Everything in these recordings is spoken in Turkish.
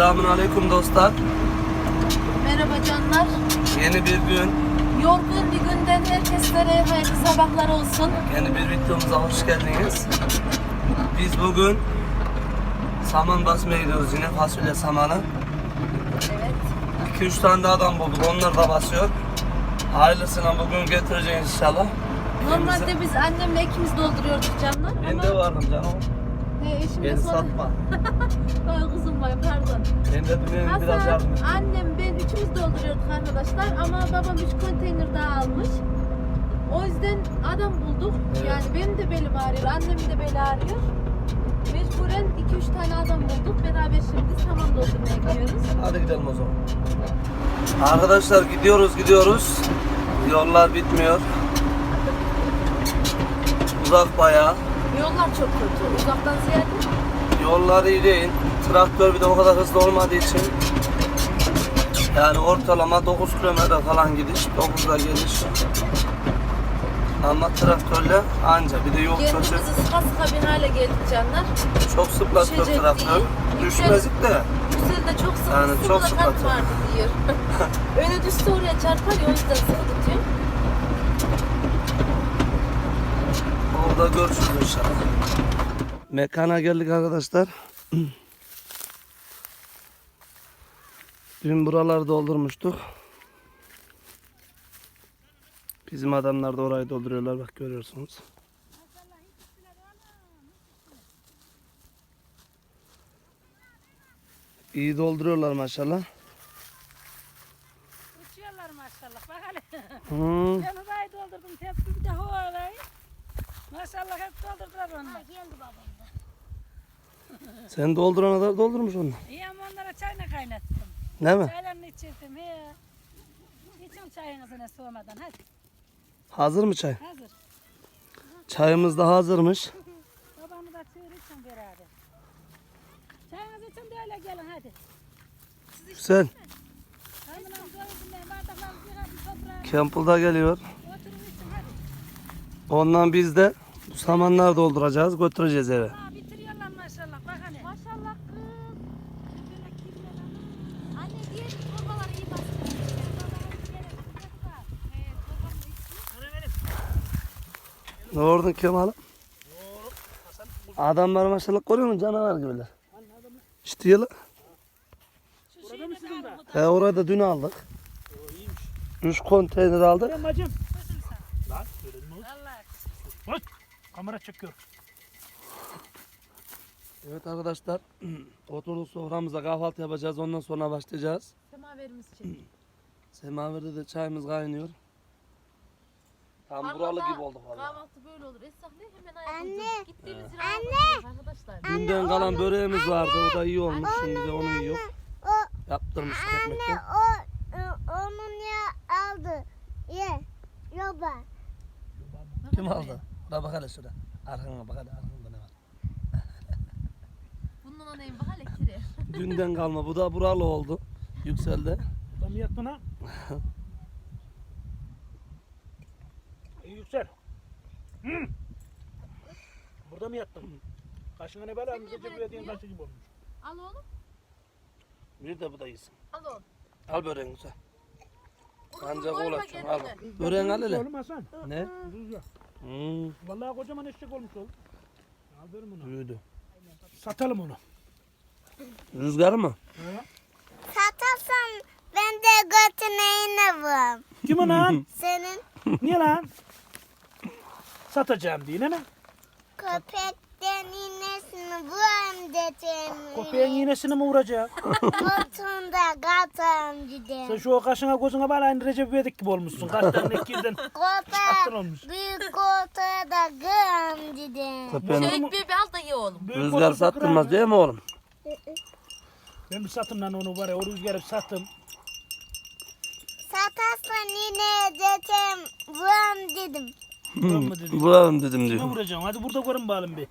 Selamun Aleyküm dostlar. Merhaba canlar. Yeni bir gün, Yorgun bir günden herkeslere hayırlı sabahlar olsun. yeni bir videomuza hoş geldiniz. Biz bugün saman basmaya gidiyoruz yine fasulye samanı. Evet. 2-3 tane daha adam bulduk, onlar da basıyor. Hayırlısına bugün getireceğiz inşallah. Normalde biz annemle ikimiz dolduruyorduk canlar. Ben Ama de varım canım. Eşim Beni satma. Ay kızım vay pardon. Ben de dünyanın biraz Hasan, yardım et. annem ben üçümüz dolduruyorduk arkadaşlar ama babam üç konteyner daha almış. O yüzden adam bulduk. Evet. Yani benim de belim ağrıyor, annemin de beli ağrıyor. Mecburen 2-3 tane adam bulduk. Beraber şimdi saman doldurmaya gidiyoruz. Hadi gidelim o zaman. Arkadaşlar gidiyoruz gidiyoruz. Yollar bitmiyor. Uzak bayağı. Yollar çok kötü. Uzaktan ziyade Yollar iyi değil. Traktör bir de o kadar hızlı olmadığı için yani ortalama 9 kilometre falan gidiş, 9'da geliş. Ama traktörle anca bir de yol kötü. kendimizi sıka sıka bir hale geldik canlar. Çok sıplatıyor Düşecek traktör. değil. Düşmezdik de. Güzel de çok sıkı Yani sıkı çok sıkı kart vardı diyor. Öne düşse oraya çarpar ya o yüzden sıkı tutuyor. Orada görüşürüz inşallah. Mekana geldik arkadaşlar. Dün buraları doldurmuştuk. Bizim adamlar da orayı dolduruyorlar bak görüyorsunuz. İyi dolduruyorlar maşallah. Uçuyorlar maşallah. Bak hele. Hı. Ben orayı doldurdum. Tepsi bir de o orayı. Maşallah hep doldurdular onlar. Geldi babam da. Sen doldurana kadar doldurmuş onu. İyi ama onlara çayını kaynattım. Değil mi? Çaylarını içirdim. He. İçin çayınızı ne soğumadan. Hadi Hazır mı çay? hazır. Çayımız da hazırmış. Babamı da çığır için beraber. Çayınızı için de öyle gelin hadi. Güzel. Bardaklarınızı toprağa. Campbell da geliyor. Ondan biz de bu samanlar dolduracağız, götüreceğiz eve. Aa, bitiriyorlar maşallah. Bak hani. Maşallah kız. Böyle kirler ama. Anne diğer torbalar iyi bastı. Ne ordun Kemal'im? Adamlar maşallah görüyor musun canavar gibiler. İşte yılı. He orayı da dün aldık. Üç konteyner aldık. Bacım. Lan söyledim mi? Allah. Bak kamera çekiyor. Evet arkadaşlar oturduk soframıza kahvaltı yapacağız ondan sonra başlayacağız. Semaverimiz için. Semaverde de çayımız kaynıyor. Tam buralı gibi olduk valla. Kahvaltı böyle olur. Esnaf ne hemen ayağa Anne. Gittiğimiz yere Anne. Arkadaşlar. Dünden kalan böreğimiz vardı o da iyi olmuş şimdi de onu yiyor. Yaptırmış ekmekten. O, o onun ya aldı. Ye. Yoba. Kim aldı? Buna bak hele şurada. Arkana bak hele arkanda ne var. Bunun anayım bak hele kiri. Dünden kalma bu da buralı oldu. Yükseldi. Mı yattın ha? İyi yüksel. Hı. Burada mı yattın? Kaşına ne bela? Bize börek cebi diyen yiyor? kaşı gibi olmuş. Al oğlum. Bir de bu da iyisin. Al oğlum. Al böreğini sen. Ancak oğlan al. Böreğini al hele. Oğlum Hasan. Ne? Ucuz ya. Hmm, Vallahi kocaman eşek olmuş oğlum. Aferin ona. büyüdü. Satalım onu. Rüzgar mı? He? Satarsan ben de götüne inerim. Kim o lan? Senin Niye lan? Satacağım diye mi? köpekten inesini dedim. Köpeğin iğnesini mi vuracak? Kotunda katam Sen gidelim. şu kaşına gözüne bak aynı Recep İvedik gibi olmuşsun. Kaşların ikizden Kota çaktın olmuş. büyük kotaya da gım dedim. Köpeğin Şöyle bir bir al da ye oğlum. Büyük rüzgar olursa sattırmaz kırar. değil mi oğlum? Ben bir satım lan onu var ya o rüzgarı sattım. Satarsan yine dedim buram dedim. Vuran mı dedim. Vuralım dedim Ne diyor. vuracağım? Hadi burada görün bakalım bir.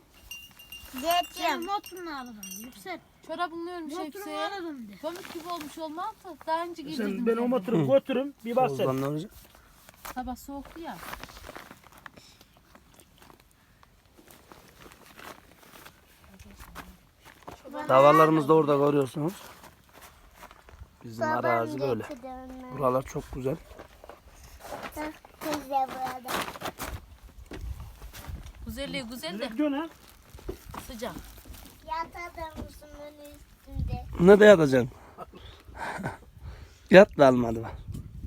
Dedim. Motorunu alırım. Yüksel. Çorabını örmüş Motorunu hepsi. alırım de. Pamuk gibi olmuş olmaz da daha önce. Sen ben o motoru götürün bir bak sen. Ne olacak? Sabah soğuktu ya. Davarlarımız da orada görüyorsunuz. Bizim Babam arazi böyle. Buralar çok güzel. Bak teyze burada. Güzelliği güzel Ne de gidiyorsun ha? Sıcak. Yatar mısın onun üstünde? Ne de yatacaksın? Yat da almadı bak.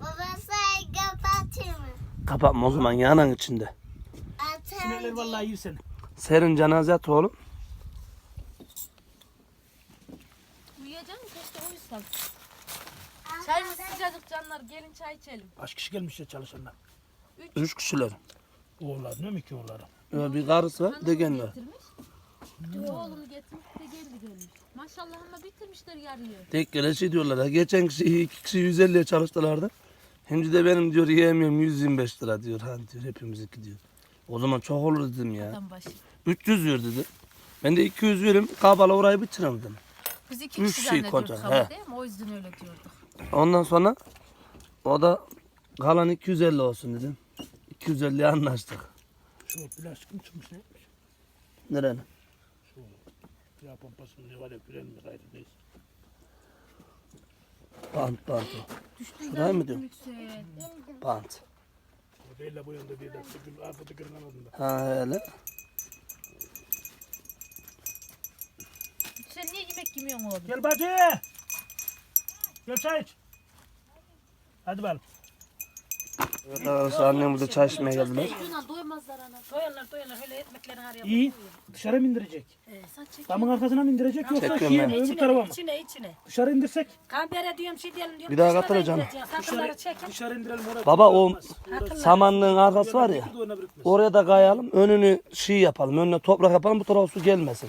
Baba sen kapatır mı? Kapatma o zaman yanan içinde. Sinirler vallahi iyi seni. Serin cenaze yat oğlum. Uyuyacaksın keşke uyusan. Çayımız sıcacık canlar gelin çay içelim. Kaç kişi gelmiş ya çalışanlar? Üç kişiler. Oğullar değil mi iki oğulları? Bir karısı var bir de kendi var. Getirmiş. Oğlunu getirmiş de geldi gelmiş. Maşallah ama bitirmişler yarıyı. Tek gele şey diyorlar ha. Geçen kişi iki kişi 150'ye çalıştılardı. Şimdi de benim diyor yiyemiyorum 125 lira diyor. Ha diyor hepimizinki diyor. O zaman çok olur dedim ya. Adam başı. 300 ver dedi. Ben de 200 verim kabala orayı bitirelim dedim. Biz iki Üç kişi şey zannediyorduk ama he. değil mi? O yüzden öyle diyorduk. Ondan sonra o da kalan 250 olsun dedim. 250'ye anlaştık. Şu plastik mi çıkmış neymiş? Nereye? Yağ pompasının ne var ya mi gayrı neyse. Bant bant o. Şurayı mı? Yüksel. Bant. O değil de bu yanda değil de. Tıkır, arpa tıkırın anadında. Ha öyle. Yüksel niye yemek yemiyorsun oğlum? Gel bacı. Gel çay iç. Hadi bakalım. Evet arkadaşlar annem burada çay içmeye geldiler. Ana. Doyanlar öyle ekmeklerini araya İyi. Dışarı mı indirecek? Ee, sen çek. Damın arkasına mı indirecek yoksa Çekiyorum şiye ben. mi öbür İçine, tarafa mı? içine, içine. Dışarı indirsek. Kambere diyorum şey diyelim diyorum. Bir daha dışarı katılacağım. Sakınları çekin. Dışarı indirelim oraya. Baba o samanlığın arkası var ya. Oraya da kayalım. Önünü şey yapalım. Önüne toprak yapalım. Bu tarafa su gelmesin.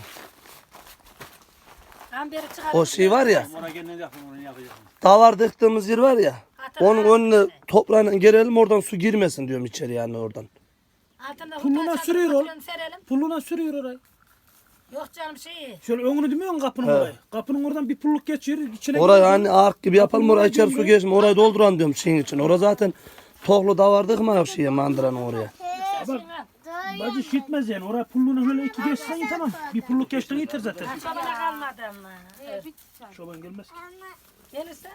Kamberi çıkar. O şey var ya. Ona kendin yapın onu yapacağım. Davar dıktığımız yer var ya. Onun önüne toprağına girelim oradan su girmesin diyorum içeri yani oradan. Altında Pulluna hurda sürüyor fasulyenin Serelim. Pulluna sürüyor orayı. Yok canım şey. Şöyle önünü demiyor musun kapının He. orayı? Kapının oradan bir pulluk geçiyor. içine Orayı hani ark gibi yapalım oraya içeri su geçme. Orayı dolduran diyorum şeyin için. Orada zaten tohlu davar dıkma şeye mandıranın oraya. Bak bacı şitmez yani. Oraya pulluna böyle iki geçsen iyi tamam. Bir pulluk geçtin yeter zaten. Çabana kalmadı ama. Evet. Çoban gelmez ki. Gelirse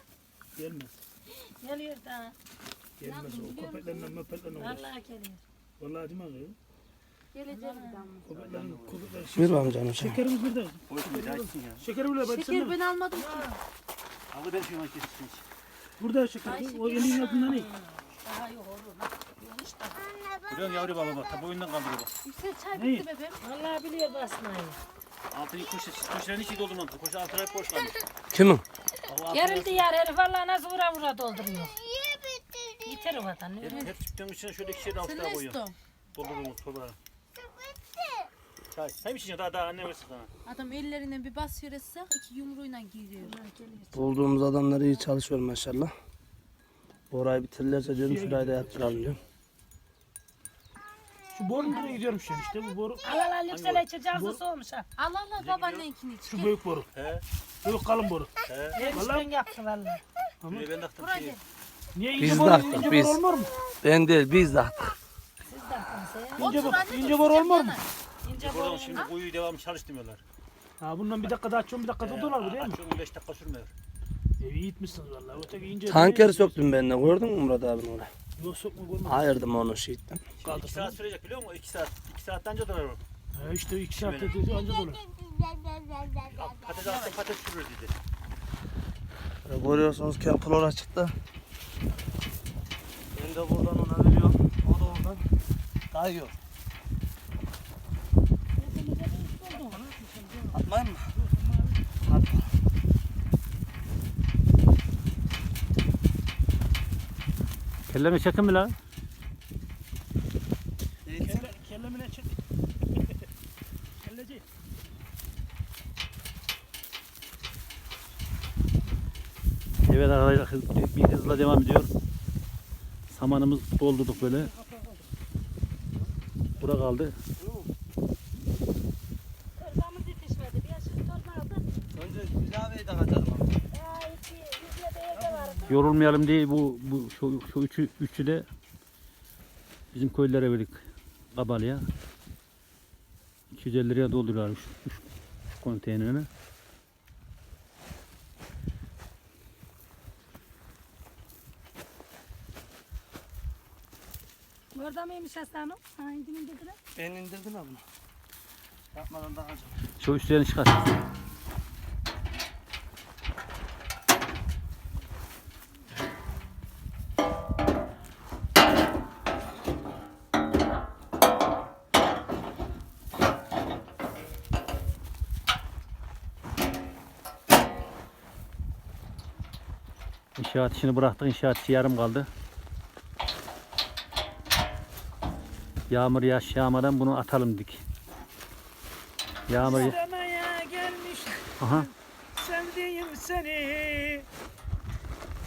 Gelmez. geliyor da. Gelmez o. Köpeklerle möpeklerle uğraş. Vallahi geliyor. Vallahi. Köpeklerin, köpeklerin Ver bana canım şey. Şekerimiz burada. Daha içsin ya. Şekeri bile bacı Şeker sen ben almadım ki. Abi ben şunu kessin. Burada şeker. O elin altında ne? Daha yok oğlum. Biliyorsun yavru baba bak. Tabi oyundan kaldırıyor bak. Yüksel çay Neyi? bitti bebeğim. Vallahi biliyor basmayı. Altını kuş, kuşların içi doldurmadı. Kuş altına hep boş kalmış. Kimin? Altına Gerildi yar herif vallahi nasıl vura vura dolduruyor. Yeter o vatan. ne hep, öyle? hep çıktığım içine şöyle iki avuçlara ne koyuyorum. istiyorsun? Doldururum torbalara. Çay. Hem içine daha daha anne versin sana. Adam ellerinden bir basıyor etse iki yumruğuyla giriyor. Bulduğumuz adamlar iyi çalışıyor maşallah. Orayı bitirirlerse diyorum şurayı da yaptıralım diyorum. Şu boru nereye gidiyorum şimdi işte bu boru. Al al al yüksele içeceğiz soğumuş ha. Al al al babaanneninkini iç. Şu büyük boru. He. Büyük kalın boru. He. Erişten yaptı vallahi. Şuraya ben taktım Buraya şeyi. Biz ince de boru, attık, ince biz. olmaz mı? Ben değil biz de. Siz de. İnce anne, ince sıcak olmaz mı? İnce Buradan boyun. şimdi kuyu devamlı çalıştırmıyorlar. Ha bundan bir dakika daha açıyorum bir dakika durdular bu değil mi? Açıyorum 5 dakika sürmüyor. E, iyi gitmişsiniz valla. Öteki ince. Tankeri söktüm ben de gördün mü Murat abinin oraya? Yok sokma görmedim. Ayırdım onu şehitten. 2 Kaldırsın. saat sürecek biliyor musun? 2 saat. 2 saatten önce durar o. Ha işte iki saat dedi anca dolar. Patates alsa patates sürür dedi. E, Görüyorsunuz kemplora çıktı. Ben de buradan ona veriyorum. O da oradan kayıyor. Atmayayım mı? Atma. Kelleme çekin mi lan? Evet arkadaşlar bir hızla devam ediyor. Samanımız doldurduk böyle. Bura kaldı. Yorulmayalım diye bu, bu şu, şu üçü, üçü de bizim köylere verdik kabalıya. 250 liraya dolduruyorlar şu, şu konteynerini. Orada mıymış Hasan'ım? Ha indim indirdiler. Ben indirdim ama. Yapmadan daha acaba. Şu üstlerini çıkar. İnşaat işini bıraktık. İnşaat işi yarım kaldı. Yağmur yağış yağmadan bunu atalım dedik. Yağmur ya- İstemeye gelmiş Aha. sevdiğim seni.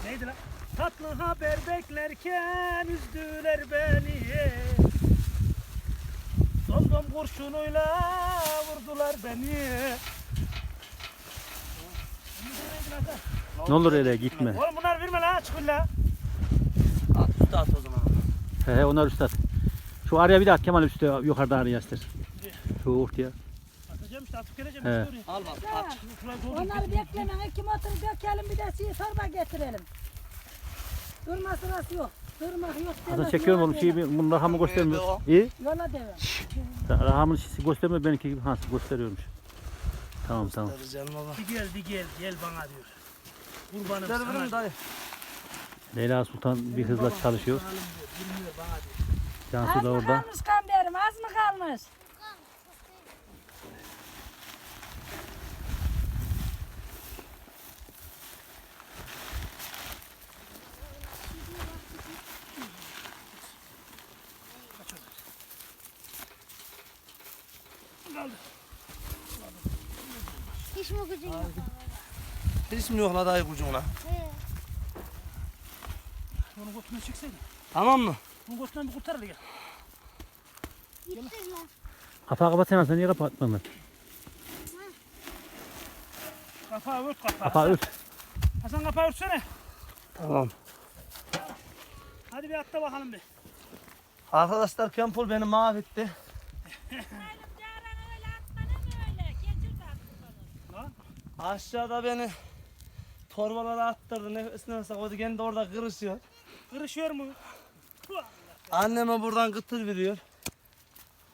Neydi lan? Tatlı haber beklerken üzdüler beni. Domdom kurşunuyla vurdular beni. Ne olur öyle gitme. Oğlum bunlar verme lan çıkın lan. At üstü at o zaman. He he onlar üstad. Şu araya bir de at Kemal üstte yukarıda araya ister. Şu ortaya. Atacağım işte atıp geleceğim. He. işte oraya. Al bak at. Onları beklemen. Kim oturup dökelim bir de şey torba getirelim. Durma sırası yok. Durmak yok. Demek, çekiyorum oğlum şeyi bunun rahamı göstermiyor. İyi. Yola devam. Rahamın şişi göstermiyor benimki gibi. Ha gösteriyormuş. Tamam tamam. Bir gel bir gel gel bana diyor. Kurbanım sana. Leyla Sultan bir hızla çalışıyor. Bilmiyor bana diyor. Cansu Az da mı orada. kalmış kamberim? Az mı kalmış? Hiç mi gücün yok? Hiç mi yok la dayı kucuna? He. Onu götüne çeksene. Tamam mı? Bunu götünden bir kurtar hele gel. Gittin lan. Kapağı kapatsana sen niye kapatmadın? Kapağı ört kapağı. Kapağı ört. Hasan kapağı örtsene. Tamam. Hadi bir atla bakalım bir. Arkadaşlar Kempul beni mahvetti. Aşağıda beni torbalara attırdı. Nefes nefese koydu. Kendi orada kırışıyor. Kırışıyor mu? Anneme buradan gıtır veriyor.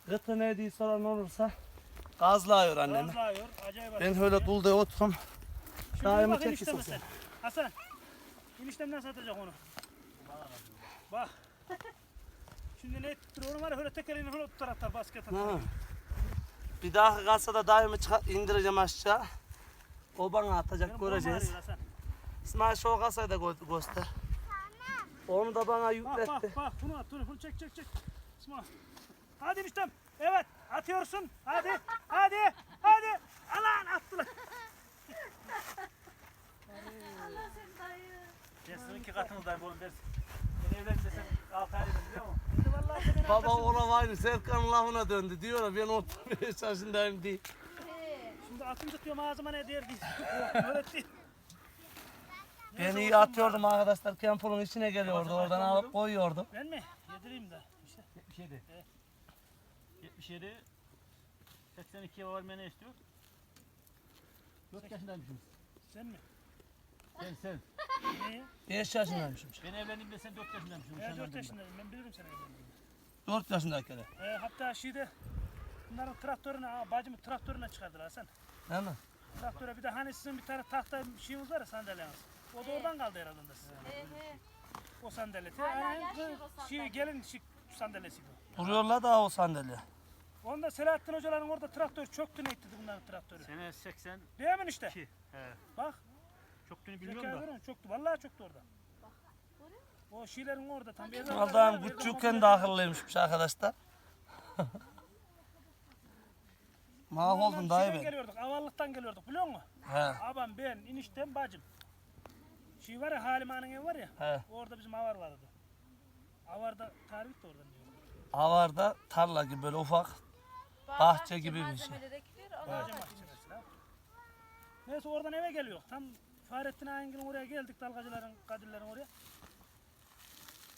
Gıtır ne diye soran olursa gazlıyor annemi. Gazlıyor. Acayip Ben öyle dulda oturum. Sen. sen. Hasan. Eniştem nasıl atacak onu? Bak. Şimdi ne tuttur onu var ya öyle tek elini öyle tutar atar basket atar. Ha. Bir daha kasada daimi çıkar, indireceğim aşağı. O bana atacak Benim göreceğiz. İsmail şu kasayı da gö- göster. Onu da bana Bak yükletti. bak bak bunu at bunu, bunu çek çek çek. İsmail. Hadi eniştem. Evet atıyorsun. Hadi hadi hadi. Alan attılar. Ben sizin iki katınızdayım oğlum dersin. Ben evlenirse sen 6 ay biliyor musun? Şimdi vallahi seni Baba ona aynı Serkan'ın lafına döndü. Diyor ben 35 yaşındayım diye. Şimdi atınca diyorum ağzıma ne der diye. Öyle değil. Ben iyi atıyordum arkadaşlar. Kempul'un içine geliyordu. Oradan alıp koyuyordu. Ben mi? Yedireyim de. İşte. 77. 77. 82'ye varmaya ne istiyor? 4 yaşındaymışsın. Sen mi? Sen sen. Neye? 5 yaşındaymışım. Ben evlendiğimde sen 4 yaşındaymışsın. Ben 4 yaşındayım. Ben bilirim seni. evlendiğini. 4 yaşındayken. E, hatta şeyde bunların traktörüne, aa, bacımın traktörüne çıkardılar Hasan. Değil mi? Traktöre bir de hani sizin bir tane tahta şeyiniz var ya sandalyeniz. O da oradan kaldı herhalde size. O sandalyeti. Yani bu şey, gelin şey, sandalyesi bu. Duruyorlar da o sandalye. Onda Selahattin hocaların orada traktör çöktü ne etti bunların traktörü. Sene 80. Değil mi işte? He. Bak. Zeka bilmiyorum da. musun? Çöktü. Vallahi çöktü orada. O şeylerin orada tam. bir yerden Adam küçükken de akıllıymışmış arkadaşlar. Mahvoldum dayı ben. geliyorduk, avallıktan geliyorduk biliyor musun? He. Abam, ben, eniştem, bacım. Şey var ya, Halime'nin evi var ya, He. orada bizim avar vardı. Avarda tarih de oradan diyor. Avarda tarla gibi böyle ufak. Bahçe gibi bir şey. Malzemeleri ekilir. Ondan Bahçe bahçe mesela. Neyse oradan eve geliyor. Tam Fahrettin Ayengil'in oraya geldik, dalgacıların, kadirlerin oraya.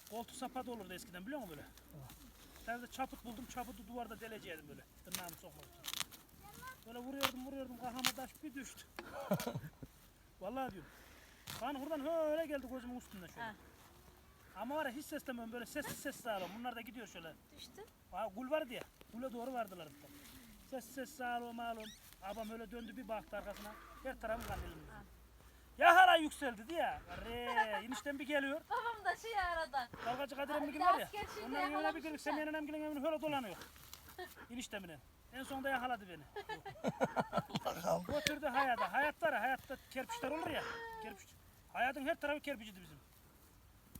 Koltuk sapat olurdu eskiden biliyor musun böyle? Bir tane de çaput buldum, çaputu duvarda deleceğim böyle. Tırnağımı sokmak için. Böyle vuruyordum, vuruyordum, kafama taş bir düştü. Vallahi diyorum. Ben buradan öyle geldi gözümün üstünde şöyle. Ha. Ama var ya hiç seslemiyorum böyle sessiz sessiz ağlıyorum. Bunlar da gidiyor şöyle. Düştü. Ha, gul vardı ya. Gule doğru vardılar. Sessiz sessiz ağlıyorum ağlıyorum. Abam öyle döndü bir baktı arkasına. Her tarafı kan elimde. Ya hala yükseldi diye. Arre, enişten bir geliyor. Babam da şey aradan. Dalgacı Kadir bir var ya. Onların evine bir girdik. sen. Semih'in Emmigil'in evine öyle dolanıyor. Eniştemine. En sonunda yakaladı beni. Götürdü hayata. Hayatlar hayatta kerpiçler olur ya. Kerpiç. Hayatın her tarafı kerpiçiydi bizim.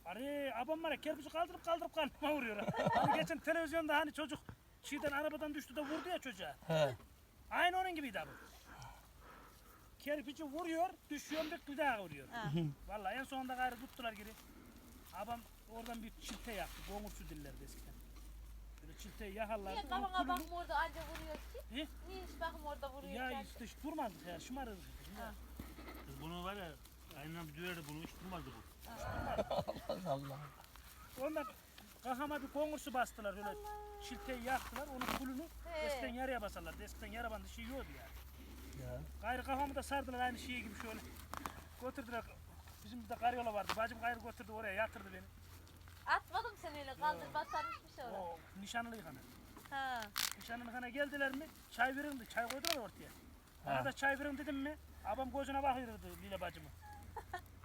Arı abam var ya kerpiçi kaldırıp kaldırıp kalbime vuruyor. Hani geçen televizyonda hani çocuk şeyden arabadan düştü de vurdu ya çocuğa. He. Aynı onun gibiydi abi. Kerpiçi vuruyor, düşüyor bir daha vuruyor. Vallahi en sonunda gayrı tuttular geri. Abam oradan bir çilte yaptı. Boğulçu dillerdi eskiden. Böyle çilteyi yakarlardı. Niye kafana bakım orada anca vuruyor ki? He? Niye hiç bakım orada vuruyor Ya işte hiç durmadık ya şımarırdık. Kız bunu var ya, aynen bir duyardı bunu hiç durmazdı bu. Allah. Ondan kafama bir kongursu bastılar öyle çilteyi yaktılar. Onun kulünü He. eskiden yarıya basarlardı. Eskiden yara bandı şey yiyordu ya. Ya. Gayrı kafamı da sardılar aynı şey gibi şöyle. Götürdüler. Bizim bir de karyola vardı. Bacım gayrı götürdü oraya yatırdı beni. Atmadım seni öyle kaldır basarmış bir şey orada. O nişanlı yıkanı. Ha. Nişanlı yıkana geldiler mi çay verin Çay koydular ortaya. Ha. da çay verin dedim mi abam gözüne bakıyordu Lile bacımı.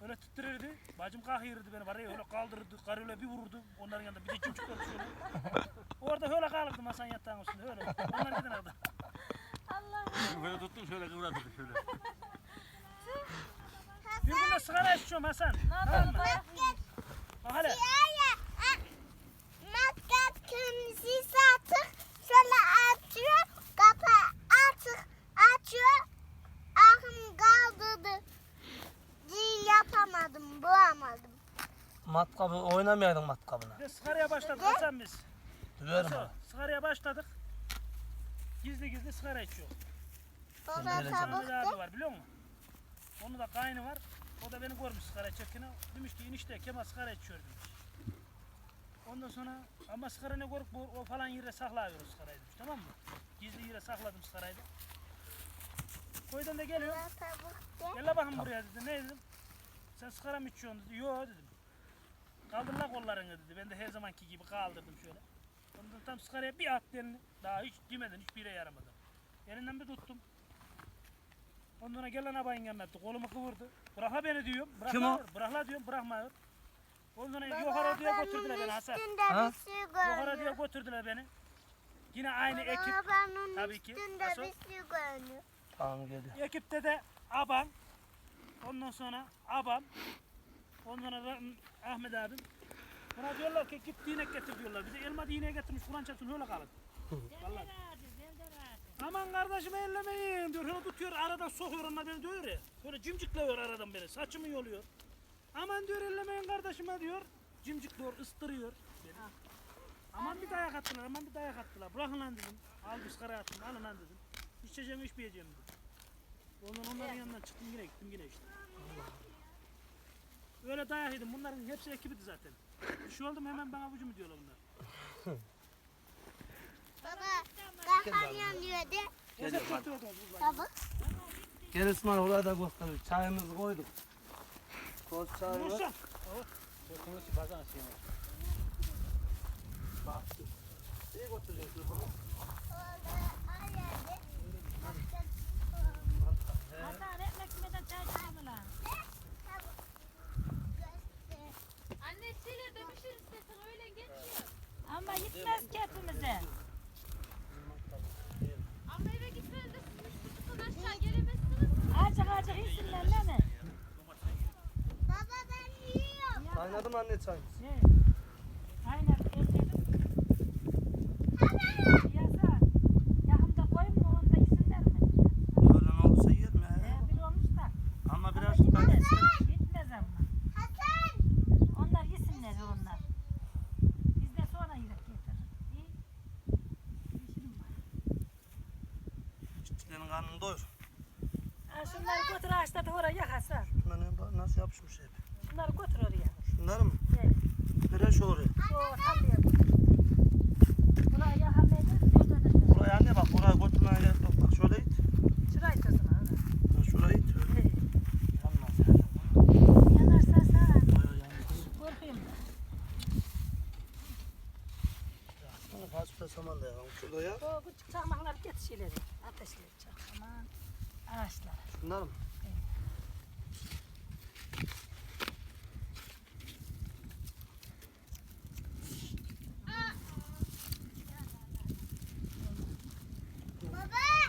Öyle tuttururdu. Bacım kalkıyordu beni var ya öyle kaldırırdı. Karıyla bir vururdu. Onların yanında bir de cimcikler şöyle. Orada öyle kalırdı masanın yatağın üstünde öyle. Onlar gidin orada. Allah'ım. Böyle tuttun şöyle kıvradın şöyle. Bir gün de sigara içiyorum Hasan. Ne Tamam mı? Bak hele. Matkap kırmızı atık Değil yapamadım bulamadım. Matkabı oynamayaydın matkabına. De sigaraya başladık Hasan biz. Döverim Nasıl? ha. Sigaraya başladık. Gizli gizli sigara içiyor. Baba öyle Sana tabuk bir de. abi var biliyor musun? Onun da kaynı var. O da beni görmüş sigara içerken. Demiş ki enişte Kemal sigara içiyor demiş. Ondan sonra ama sigara ne görüp bu, o falan yere saklayıyoruz sigarayı demiş tamam mı? Gizli yere sakladım sigarayı da. Koydan da geliyor. De. Gel la bakın buraya dedi. Ne dedim? Sen sigara mı içiyorsun dedi. Yo dedim. Kaldır la kollarını dedi. Ben de her zamanki gibi kaldırdım şöyle. Ondan tam sigaraya bir attı elini. Daha hiç demeden hiçbir yere yaramadı. Elinden bir tuttum. Ondan sonra gelen abayın yanına attı. Kolumu kıvırdı. Bırakla beni diyorum. Kim o? Bırakla diyorum. Bırakmıyor. Ondan sonra Baba, yukarı diye ben götürdüler beni Hasan. Ha? bir Yukarı diye götürdüler beni. Yine aynı ekip. Baba ben onun Tabii ki. şey. Tamam geliyor. Ekipte de abam, ondan sonra abam, ondan sonra Ra- Ahmet abim. Buna diyorlar ki git dinek getir diyorlar. Bize elma dineği getirmiş Kur'an çarpsın öyle kalın. Aman kardeşim ellemeyin diyor. Öyle tutuyor aradan sokuyor onlar beni diyor ya. Böyle cimcikliyor aradan beni. Saçımı yoluyor. Aman diyor ellemeyin kardeşime diyor. Cimcikliyor, ıstırıyor. beni. Aman bir dayak attılar, aman bir dayak attılar. Bırakın lan dedim. Al bir sigara attım, alın lan dedim. İçeceğim, içmeyeceğim dedim. Ondan onların yanından çıktım yine gittim yine içtim. Öyle dayak yedim. Bunların hepsi ekibiydi zaten. Bir şey oldu mu hemen bana avucumu diyorlar bunlar. Baba kafam yanıyor de. Neyse Geliyor, hadi. kurtuldunuz bunlar. Tabuk. Gel İsmail oraya da gösterir. Çayımızı koyduk. Toz çay var. Vursan. İyi götüreceksin. Hasan ekmek yemeden çay içmem lan. Anne şeyler demişir istesin öyle geçiyor. Ama gitmez ki hepimize. Ama eve gitmeniz de siz buçuktan aşağı gelemezsiniz. Azıcık azıcık yesinler değil mi? Baba ben yiyorum. Kaynadım anne çay. Şey, Aynen elledim. Yasa. Yakında koyun mu onu da yesinler mi? Öyle ne olursa yerim ya. Ee, bir olmuş da. Ama Ama biraz gitmez. Gitmez ama. Hasan. Onlar yesinler onlar. Biz de sonra yiyip getirir. İyi. İşim var. çiftçilerin karnını doyur. Ha, şunları götür ağaçta da oraya yak Hasan. Bunlar ne- nasıl yapışmış hep. Şunları götür oraya. Şunları mı? Evet. Fresh oraya. Şu halıya. Buraya yakamayacağız. Şöyle de. Buraya anne bak buraya götürmeye gerek yok. Bak şöyle it. Şurayı kızım. ha. Ha, Şurayı it. Öyle. Evet. Yanmaz yani. Yanarsa sağ. Bayağı yanmaz. Korkayım da. burada ya? O küçük çakmaklar get şeyleri. Ateşleri çak. Aman. Mı?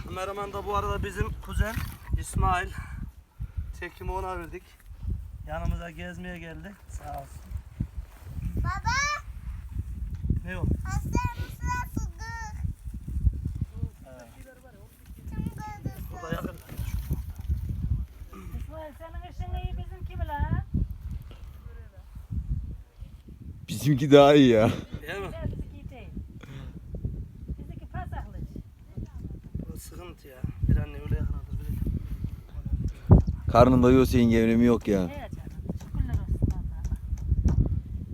Kameraman da bu arada bizim kuzen İsmail. Çekimi ona verdik. Yanımıza gezmeye geldi. Sağ olsun. Baba, Ne o? Hasan sırasıdır. Kim gördü? Burada yakın. İsmail senin işin iyi bizim kimi la? Bizimki daha iyi ya. Değil mi? Bizimki pasaklı. Burası sıkıntı ya. Bir anne öyle yakaladı. Bir Karnın doyuyorsa yenge önemi yok ya. Ne canım? Şükürler olsun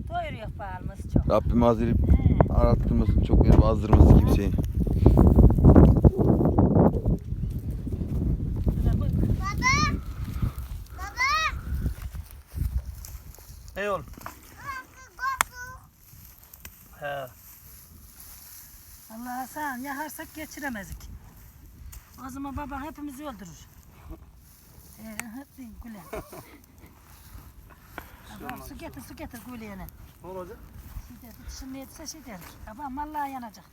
Allah'a. Doyuruyor bağımız çok. Rabbim hazırlayıp arattırmasın, çok verip azdırmasın kimseyi. Şuna bak. Baba, baba, Ey oğlum. burası koku. He. Allah Hasan yakarsak geçiremezdik. O zaman baban hepimizi öldürür. Ee, hep Gülen. Babam su getir su getir Gülen'e. Ne olacak? Şey der, dişin neyse şey der. Babam vallahi yanacak.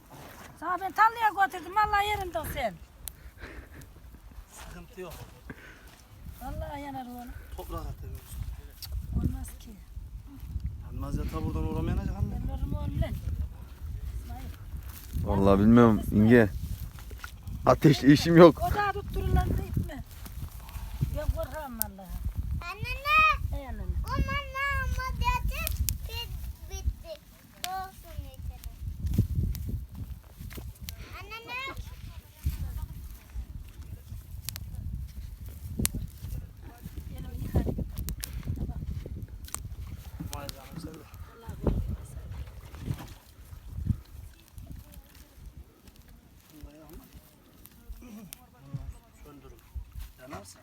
Sana ben tarlaya götürdüm vallahi yerinde o sen. Sıkıntı yok. Vallahi yanar oğlum. Toprak atıyoruz. Olmaz ki. Yanmaz yata buradan uğramayacak anne. Ben olurum oğlum lan. Vallahi bilmiyorum yenge. Ateşle işim yok. Tuttururlar da itme. Ben korkarım vallahi. Anne ne? Ey annem. Aman ne ama dedi. Bit, bitti. Doğsun içeri. Anne ne? Elimi yıkarım. Vay canım sen de. Bunda yanma. Söndürün. Yanarsa.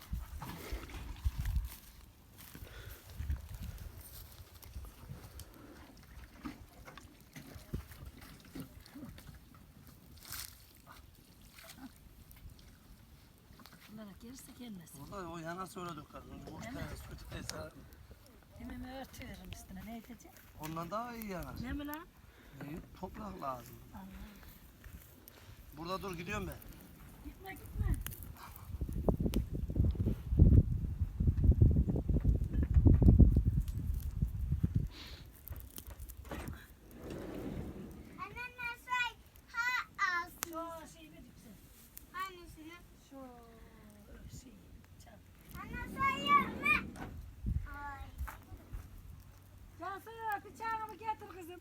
Bunlara gelirse gelmesin. Burada o yanarsa öyle döker. Boş tane su teyze. Dememi örtüyorum üstüne. Ne edeceğim? Ondan daha iyi yanar. Ne mi lan? İyi, Toprak lazım. Allah. Burada dur gidiyorum ben. Gitme gitme. Anne ne say? Ha alsın. Şu şeyi bir yüksel. Hangisini? Şu şey. Çal. Anne sayıyor mu? Ay. Cansu bıçağımı getir kızım.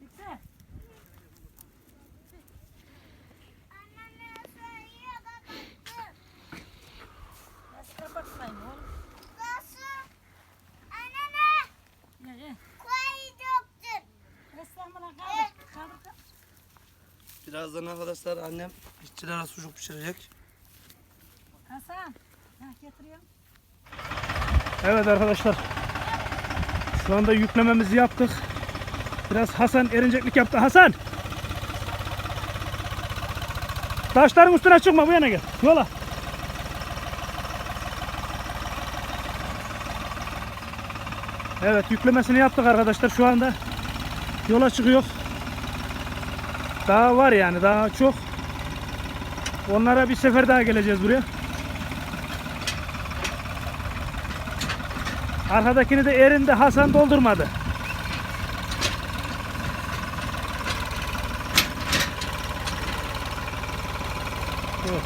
Yüksel. Anne ne sayıyor da baktım. Nasıl kapatmayın oğlum. Nasıl? Anne ne? Ye ye. Koyu döktün. Estağfurullah kaldır. Kaldır kaldır. Birazdan arkadaşlar annem işçilere sucuk pişirecek. Hasan. Ha getiriyorum. Evet arkadaşlar. Şu anda yüklememizi yaptık. Biraz Hasan erinceklik yaptı. Hasan! Taşların üstüne çıkma bu yana gel. Yola. Evet yüklemesini yaptık arkadaşlar şu anda. Yola çıkıyor. Daha var yani daha çok. Onlara bir sefer daha geleceğiz buraya. Arkadakini de erinde Hasan doldurmadı. Evet.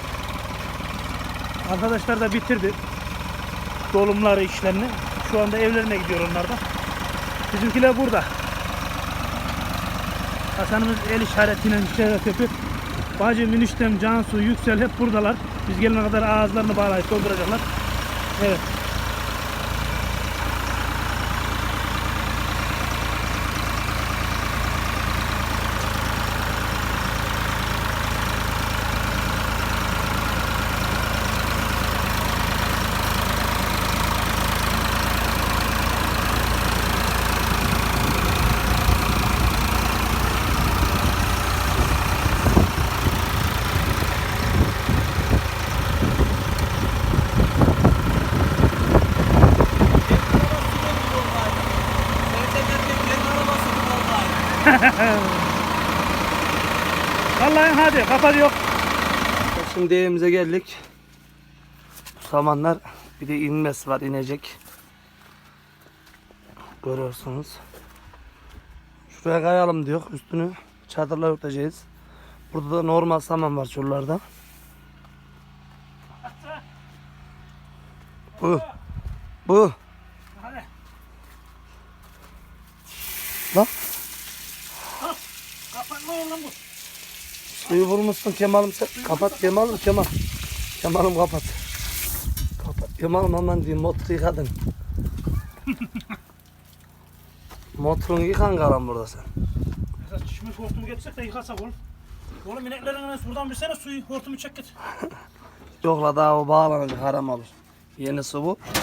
Arkadaşlar da bitirdi dolumları işlerini. Şu anda evlerine gidiyor onlar da. Bizimkiler burada. Hasan'ımız el işaretiyle işaret yapıyor. Bacım, eniştem, Cansu, Yüksel hep buradalar. Biz gelene kadar ağızlarını bağlayıp dolduracaklar. Evet. Şimdi evimize geldik. Bu zamanlar bir de inmesi var inecek. Görüyorsunuz. Şuraya kayalım diyor üstünü çadırla örteceğiz. Burada da normal saman var şuralarda. Bu. Bu. Hadi. Lan Kapatma oğlum bu. Vurmuşsun Kemal'im sen. Kapat Kemal'im Kemal. Kemal'im kapat. Kapat Kemal'im aman diyeyim motoru yıkadın. Motorunu yıkan kalan burada sen. Esas çişme hortumu getirsek de yıkasak oğlum. Oğlum ineklerin anası buradan bir sene suyu hortumu çek git. Yok la daha o bağlanacak haram olur. Yenisi bu. Kaç oradan.